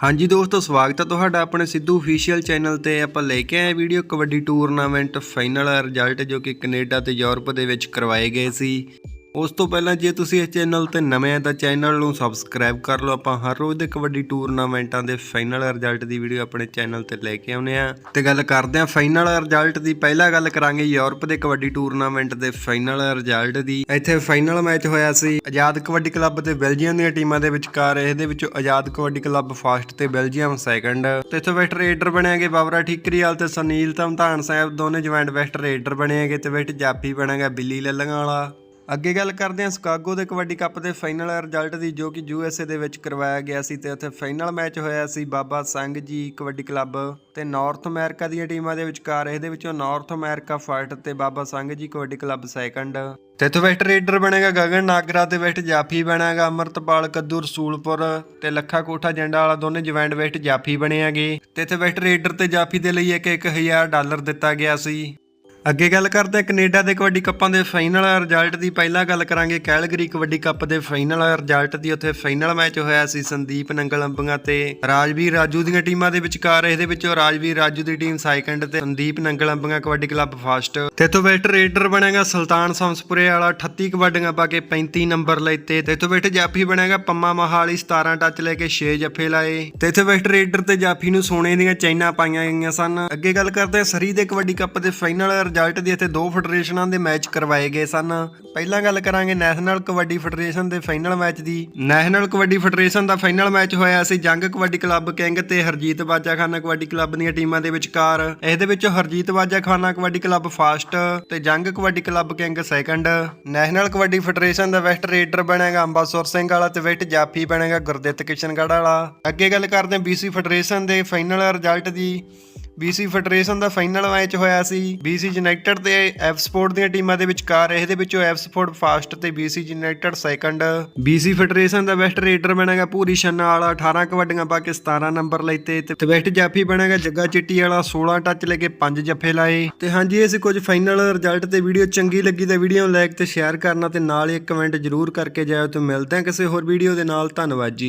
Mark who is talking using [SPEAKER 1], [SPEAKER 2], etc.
[SPEAKER 1] ਹਾਂਜੀ ਦੋਸਤੋ, ਸਵਾਗਤ ਹੈ ਤੁਹਾਡਾ ਆਪਣੇ ਸਿੱਧੂ ਅਫੀਸ਼ੀਅਲ ਚੈਨਲ ਤੇ। ਆਪਾਂ ਲੈ ਕੇ ਆਏ video kabaddi tournament final result ਜੋ ਕਿ ਕੈਨੇਡਾ ਤੇ ਯੂਰਪ ਦੇ ਵਿੱਚ ਕਰਵਾਏ ਗਏ ਸੀ। ਉਸ ਤੋਂ ਪਹਿਲਾਂ ਜੇ ਤੁਸੀਂ ਇਸ ਚੈਨਲ ਤੇ ਨਵੇਂ ਆ ਤਾਂ ਚੈਨਲ ਨੂੰ ਸਬਸਕ੍ਰਾਈਬ ਕਰ ਲਓ। ਆਪਾਂ ਹਰ ਰੋਜ਼ ਦੇ ਕਬੱਡੀ ਟੂਰਨਾਮੈਂਟਾਂ ਦੇ ਫਾਈਨਲ ਰਿਜ਼ਲਟ ਦੀ ਵੀਡੀਓ ਆਪਣੇ ਚੈਨਲ ਤੇ ਲੈ ਕੇ ਆਉਨੇ ਆ। ਤੇ ਗੱਲ ਕਰਦੇ ਆ ਫਾਈਨਲ ਰਿਜ਼ਲਟ ਦੀ। ਪਹਿਲਾਂ ਗੱਲ ਕਰਾਂਗੇ ਯੂਰਪ ਦੇ ਕਬੱਡੀ ਟੂਰਨਾਮੈਂਟ ਦੇ ਫਾਈਨਲ ਰਿਜ਼ਲਟ ਦੀ। ਇੱਥੇ ਫਾਈਨਲ ਮੈਚ ਹੋਇਆ ਸੀ। ਆਜ਼ਾਦ ਕਬੱਡੀ ਕਲੱਬ ਤੇ ਬੈਲਜੀਅਮ ਦੀਆਂ ਟੀਮਾਂ ਦੇ ਵਿਚਕਾਰ ਇਹਦੇ ਵਿੱਚ ਆਜ਼ਾਦ ਕਬੱਡੀ ਕਲੱਬ ਫਸਟ ਤੇ ਬੈਲਜੀਅਮ ਸੈਕੰਡ ਤੇ ਇੱਥੇ ਵੈਸਟ ਰੇਡਰ ਬਣਿਆਗੇ ਬਾਬਰਾ ਠੀਕਰੀਵਾਲ ਤੇ ਸੁਨੀਲ ਧਮਧਾਨ ਸਾਹਿਬ। ਦੋਨੇ ਜੁਆਇੰਟ ਵੈਸਟ ਰੇਡਰ ਬਣਿਆਗੇ ਤੇ ਵੈਸਟ ਜਾਫੀ ਬਣਾਗਾ ਬਿੱਲੀ ਲੱਲੀਆਂ ਵਾਲਾ। ਅੱਗੇ ਗੱਲ ਕਰਦੇ ਹਾਂ ਸਕਾਗੋ ਦੇ ਕਬੱਡੀ ਕੱਪ ਦੇ ਫਾਈਨਲ ਰਿਜ਼ਲਟ ਦੀ, ਜੋ ਕਿ ਯੂ ਐੱਸ ਏ ਦੇ ਵਿੱਚ ਕਰਵਾਇਆ ਗਿਆ ਸੀ ਤੇ ਉੱਥੇ ਫਾਈਨਲ ਮੈਚ ਹੋਇਆ ਸੀ। ਬਾਬਾ ਸੰਘ ਜੀ ਕਬੱਡੀ ਕਲੱਬ ਤੇ ਨਾਰਥ ਅਮਰੀਕਾ ਦੀਆਂ ਟੀਮਾਂ ਦੇ ਵਿਚਕਾਰ। ਇਹਦੇ ਵਿੱਚੋਂ ਨਾਰਥ ਅਮਰੀਕਾ ਫਰਸਟ ਤੇ ਬਾਬਾ ਸੰਘ ਜੀ ਕਬੱਡੀ ਕਲੱਬ ਸੈਕੰਡ ਤੇ ਇੱਥੇ ਵੈਸਟ ਰੇਡਰ ਬਣੇਗਾ ਗਗਨ, ਨਾਗਰਾ ਤੇ ਵੈਸਟ ਜਾਫੀ ਬਣੇਗਾ, ਅਮਰਤਪਾਲ, ਕੱਦੂ, ਰਸੂਲਪੁਰ ਤੇ ਲੱਖਾ ਕੋਠਾ ਜੰਡਾ ਵਾਲਾ ਦੋਨੇ ਜਵੈਂਟ ਵੈਸਟ ਜਾਫੀ ਬਣੇਆਗੇ ਤੇ ਇੱਥੇ ਵੈਸਟ ਰੇਡਰ ਤੇ ਜਾਫੀ ਦੇ ਲਈ ਇੱਕ 1000 ਡਾਲਰ ਦਿੱਤਾ ਗਿਆ ਸੀ। ਅੱਗੇ ਗੱਲ ਕਰਦੇ ਹਾਂ ਕੈਨੇਡਾ ਦੇ ਕਬੱਡੀ ਕੱਪਾਂ ਦੇ ਫਾਈਨਲ ਰਿਜ਼ਲਟ ਦੀ। ਪਹਿਲਾਂ ਗੱਲ ਕਰਾਂਗੇ ਕੈਲਗਰੀ ਕਬੱਡੀ ਕੱਪ ਦੇ ਫਾਈਨਲ ਰਿਜ਼ਲਟ ਦੀ। ਉੱਥੇ ਫਾਈਨਲ ਮੈਚ ਹੋਇਆ ਸੀ ਸੰਦੀਪ ਨੰਗਲ ਅੰਬੀਆਂ ਤੇ ਰਾਜਵੀਰ ਰਾਜੂ ਦੀਆਂ ਟੀਮਾਂ ਦੇ ਵਿਚਕਾਰ। ਇਹਦੇ ਵਿੱਚੋਂ ਰਾਜਵੀਰ ਰਾਜੂ ਦੀ ਟੀਮ ਸੈਕੰਡ ਤੇ ਸੰਦੀਪ ਨੰਗਲ ਅੰਬੀਆਂ ਕਬੱਡੀ ਕਲੱਬ ਫਸਟ। ਤੇ ਇੱਥੋਂ ਵੈਸਟ ਰੇਡਰ ਬਣੇਗਾ ਸੁਲਤਾਨ ਸੰਸਪੁਰੇ ਵਾਲਾ। 38 ਕਬੱਡੀਆਂ ਪਾ ਕੇ 35 ਨੰਬਰ ਲੈਤੇ ਤੇ ਇੱਥੋਂ ਵੈਸਟ ਜਾਫੀ ਬਣੇਗਾ ਪੰਮਾ ਮਹਾਲੀ। 17 ਟੱਚ ਲੈ ਕੇ 6 ਜੱਫੇ ਲਾਏ। ਤੇ ਇੱਥੇ ਵੈਸਟ ਰੇਡਰ ਤੇ ਜਾਫੀ ਨੂੰ ਸੋਨੇ ਦੀਆਂ ਚੈਨਾਂ ਪਾਈਆਂ ਗਈਆਂ ਸਨ। ਅੱਗੇ ਗੱਲ ਕਰਦੇ ਹਾਂ ਸਰੀ ਦੇ ਕਬੱਡੀ ਕੱਪ ਦੇ ਫਾਈਨਲ ਰਿਜ਼ਲਟ ਦੀ ਇੱਥੇ ਦੋ ਫੈਡਰੇਸ਼ਨਾਂ ਦੇ ਮੈਚ ਕਰਵਾਏ ਗਏ ਸਨ। ਪਹਿਲਾਂ ਗੱਲ ਕਰਾਂਗੇ ਨੈਸ਼ਨਲ ਕਬੱਡੀ ਫੈਡਰੇਸ਼ਨ ਦੇ ਫਾਈਨਲ ਮੈਚ ਦੀ। ਨੈਸ਼ਨਲ ਕਬੱਡੀ ਫੈਡਰੇਸ਼ਨ ਦਾ ਫਾਈਨਲ ਮੈਚ ਹੋਇਆ ਸੀ ਜੰਗ ਕਬੱਡੀ ਕਲੱਬ ਕਿੰਗ ਤੇ ਹਰਜੀਤ ਬਾਜਾਖਾਨਾ ਕਬੱਡੀ ਕਲੱਬ ਦੀਆਂ ਟੀਮਾਂ ਦੇ ਵਿਚਕਾਰ। ਇਹਦੇ ਵਿੱਚ ਹਰਜੀਤ ਬਾਜਾਖਾਨਾ ਕਬੱਡੀ ਕਲੱਬ ਫਸਟ ਤੇ Jang kabaddi club king second. National kabaddi federation ਦਾ ਵੈਸਟ ਰੇਡਰ ਬਣੇਗਾ ਅੰਬਾਸੁਰ ਸਿੰਘ ਵਾਲਾ ਤੇ ਵੈਸਟ ਜਾਫੀ ਬਣੇਗਾ ਗੁਰਦਿੱਤ ਕਿਸ਼ਨਗੜ੍ਹ ਵਾਲਾ। ਅੱਗੇ ਗੱਲ ਕਰਦੇ ਹਾਂ ਬੀਸੀ ਫੈਡਰੇਸ਼ਨ ਦੇ ਫਾਈਨਲ ਰਿਜ਼ਲਟ ਦੀ। BC ਫੈਡਰੇਸ਼ਨ ਦਾ ਫਾਈਨਲ ਮੈਚ ਹੋਇਆ ਸੀ। BC ਯੂਨਾਈਟਿਡ ਤੇ ਐਫਸਪੋਰਟ ਦੀਆਂ ਟੀਮਾਂ ਦੇ ਵਿਚਕਾਰ, ਇਹਦੇ ਵਿੱਚੋਂ ਐਫ ਸਪੋਰਟ ਫਸਟ ਤੇ BC united second BC federation ਦਾ ਵੈਸਟ ਰੇਡਰ ਬਣੇਗਾ ਪੂਰੀ ਛੰਨਾ ਵਾਲਾ 18 ਕਬੱਡੀਆਂ ਪਾ ਕੇ 17 ਨੰਬਰ ਲੈਤੇ ਤੇ ਵੈਸਟ ਜਾਫੀ ਬਣੇਗਾ ਜੱਗਾ ਚਿੱਟੀ ਵਾਲਾ 16 ਟੱਚ ਲੈ ਕੇ 5 ਜੱਫੇ ਲਾਏ। ਤੇ ਹਾਂਜੀ, ਇਹ ਸੀ ਕੁਝ ਫਾਈਨਲ ਰਿਜ਼ਲਟ ਤੇ ਵੀਡੀਓ ਚੰਗੀ ਲੱਗੀ ਤਾਂ ਵੀਡੀਓ ਨੂੰ ਲਾਈਕ ਤੇ ਸ਼ੇਅਰ ਕਰਨਾ ਤੇ ਨਾਲ ਹੀ ਕਮੈਂਟ ਜ਼ਰੂਰ ਕਰਕੇ ਜਾਇਓ। ਤੇ ਮਿਲਦੇ ਹਾਂ ਕਿਸੇ ਹੋਰ ਵੀਡੀਓ ਦੇ ਨਾਲ। ਧੰਨਵਾਦ ਜੀ।